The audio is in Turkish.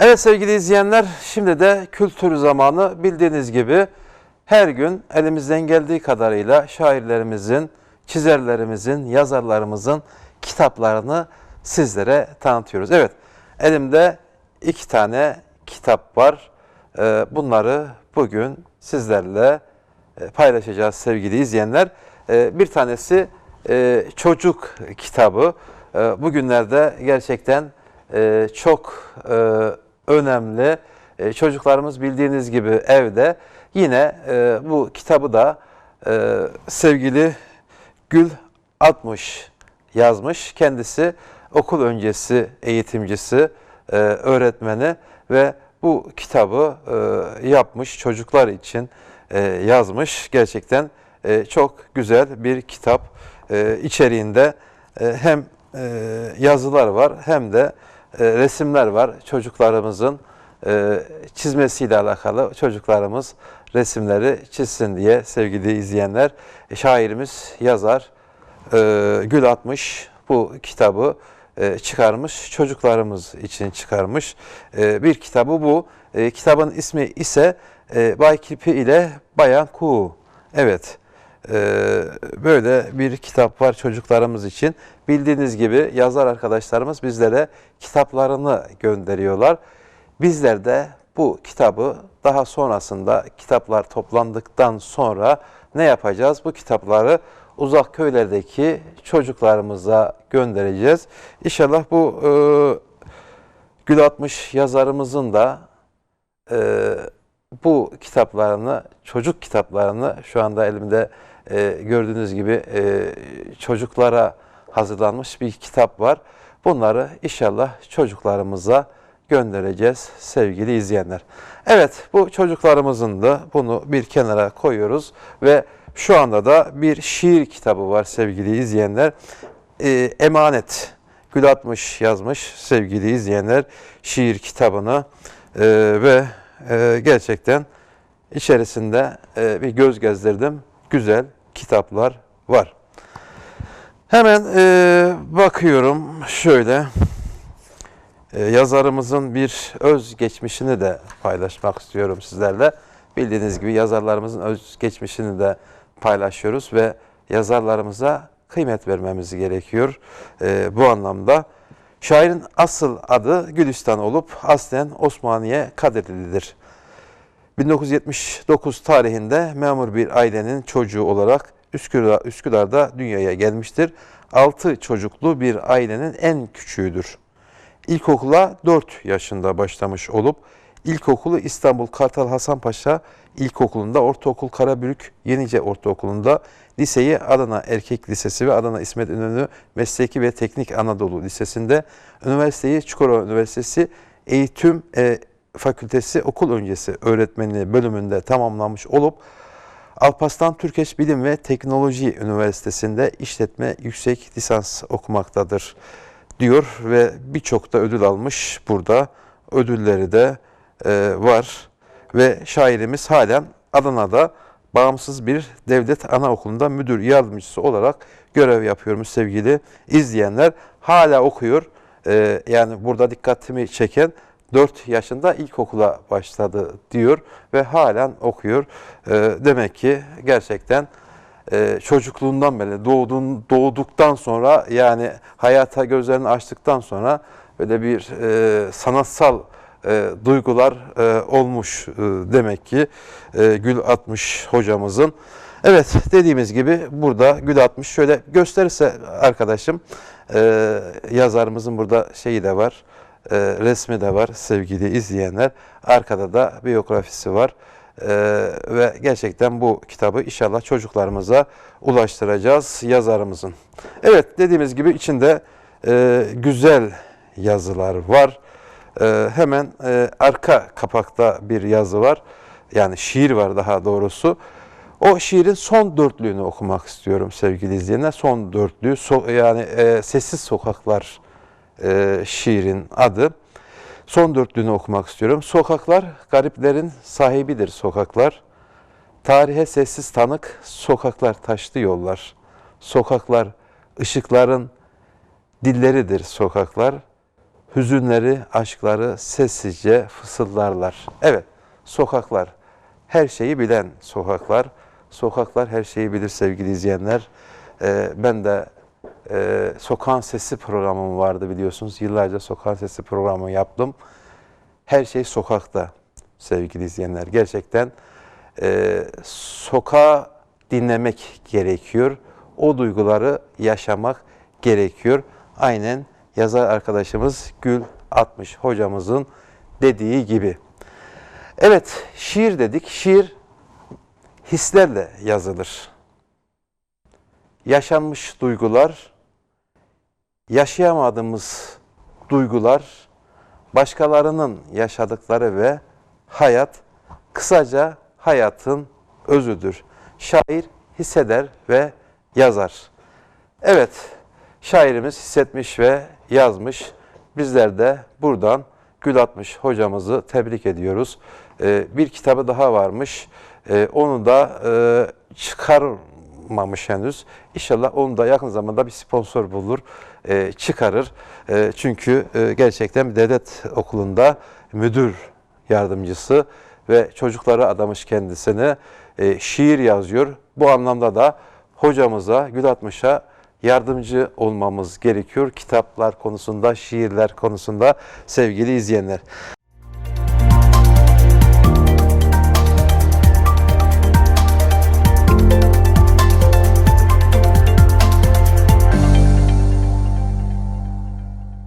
Evet sevgili izleyenler, şimdi de kültür zamanı bildiğiniz gibi her gün elimizden geldiği kadarıyla şairlerimizin, çizerlerimizin, yazarlarımızın kitaplarını sizlere tanıtıyoruz. Evet, elimde iki tane kitap var. Ee, Bunları bugün sizlerle e, paylaşacağız sevgili izleyenler. Ee, Bir tanesi e, çocuk kitabı. Ee, Bugünlerde gerçekten e, çok e, önemli. E, Çocuklarımız bildiğiniz gibi evde. Yine e, bu kitabı da e, sevgili Gül Atmış yazmış. Kendisi okul öncesi eğitimcisi, e, öğretmeni ve bu kitabı e, yapmış çocuklar için e, yazmış. Gerçekten e, çok güzel bir kitap. E, içeriğinde e, hem e, yazılar var hem de e, resimler var. Çocuklarımızın e, çizmesiyle alakalı çocuklarımız resimleri çizsin diye sevgili izleyenler. E, şairimiz, yazar e, Gül Atmış bu kitabı e, çıkarmış. Çocuklarımız için çıkarmış. E, bir kitabı bu. E, kitabın ismi ise e, Bay Kirpi ile Bayan Kuğu. Evet. Ee, böyle bir kitap var çocuklarımız için. Bildiğiniz gibi yazar arkadaşlarımız bizlere kitaplarını gönderiyorlar. Bizler de bu kitabı daha sonrasında kitaplar toplandıktan sonra ne yapacağız? Bu kitapları uzak köylerdeki çocuklarımıza göndereceğiz. İnşallah bu e, Gül Atmış yazarımızın da e, bu kitaplarını, çocuk kitaplarını şu anda elimde e, gördüğünüz gibi e, çocuklara hazırlanmış bir kitap var. Bunları inşallah çocuklarımıza göndereceğiz sevgili izleyenler. Evet bu çocuklarımızın da bunu bir kenara koyuyoruz ve şu anda da bir şiir kitabı var sevgili izleyenler. E, Emanet Gül Atmış yazmış sevgili izleyenler şiir kitabını E, ve e, gerçekten içerisinde e, bir göz gezdirdim. Güzel kitaplar var. Hemen e, bakıyorum şöyle e, yazarımızın bir öz geçmişini de paylaşmak istiyorum sizlerle. Bildiğiniz gibi yazarlarımızın öz geçmişini de paylaşıyoruz ve yazarlarımıza kıymet vermemiz gerekiyor e, bu anlamda. Şairin asıl adı Gülistan olup aslen Osmaniye Kadirli'dir. 1979 tarihinde memur bir ailenin çocuğu olarak Üsküdar, Üsküdar'da dünyaya gelmiştir. 6 çocuklu bir ailenin en küçüğüdür. İlkokula 4 yaşında başlamış olup ilkokulu İstanbul Kartal Hasanpaşa İlkokulu'nda, ortaokul Karabürük Yenice Ortaokulu'nda, liseyi Adana Erkek Lisesi ve Adana İsmet İnönü Mesleki ve Teknik Anadolu Lisesi'nde, üniversiteyi Çukurova Üniversitesi Eğitim e, Fakültesi Okul Öncesi Öğretmenliği bölümünde tamamlamış olup Alparslan Türkeş Bilim ve Teknoloji Üniversitesi'nde işletme yüksek lisans okumaktadır diyor ve birçok da ödül almış burada. Ödülleri de e, var ve şairimiz halen Adana'da bağımsız bir devlet anaokulunda müdür yardımcısı olarak görev yapıyormuş sevgili izleyenler. Hala okuyor. E, yani burada dikkatimi çeken 4 yaşında ilkokula başladı diyor ve halen okuyor. E, demek ki gerçekten e, çocukluğundan beri doğduğun, doğduktan sonra yani hayata gözlerini açtıktan sonra böyle bir e, sanatsal e, duygular e, olmuş e, demek ki e, Gül Atmış hocamızın. Evet dediğimiz gibi burada Gül Atmış şöyle gösterirse arkadaşım e, yazarımızın burada şeyi de var e, resmi de var sevgili izleyenler. Arkada da biyografisi var. E, ve gerçekten bu kitabı inşallah çocuklarımıza ulaştıracağız yazarımızın. Evet dediğimiz gibi içinde e, güzel yazılar var. E, hemen e, arka kapakta bir yazı var. Yani şiir var daha doğrusu. O şiirin son dörtlüğünü okumak istiyorum sevgili izleyenler. Son dörtlüğü so- yani e, Sessiz Sokaklar e, şiirin adı. Son dörtlüğünü okumak istiyorum. Sokaklar gariplerin sahibidir sokaklar. Tarihe sessiz tanık sokaklar taşlı yollar. Sokaklar ışıkların dilleridir sokaklar. hüzünleri, aşkları sessizce fısıldarlar. Evet, sokaklar, her şeyi bilen sokaklar. Sokaklar her şeyi bilir sevgili izleyenler. Ee, ben de e, Sokağın Sesi programım vardı biliyorsunuz. Yıllarca Sokağın Sesi programı yaptım. Her şey sokakta sevgili izleyenler. Gerçekten e, sokağı dinlemek gerekiyor. O duyguları yaşamak gerekiyor. Aynen yazar arkadaşımız Gül 60 hocamızın dediği gibi. Evet, şiir dedik. Şiir hislerle yazılır. Yaşanmış duygular, yaşayamadığımız duygular, başkalarının yaşadıkları ve hayat, kısaca hayatın özüdür. Şair hisseder ve yazar. Evet, şairimiz hissetmiş ve yazmış. Bizler de buradan Gül Atmış hocamızı tebrik ediyoruz. Ee, bir kitabı daha varmış. Ee, onu da e, çıkarmamış henüz. İnşallah onu da yakın zamanda bir sponsor bulur, e, çıkarır. E, çünkü e, gerçekten bir devlet okulunda müdür yardımcısı ve çocuklara adamış kendisini e, şiir yazıyor. Bu anlamda da hocamıza, Gül Atmış'a yardımcı olmamız gerekiyor. Kitaplar konusunda, şiirler konusunda sevgili izleyenler.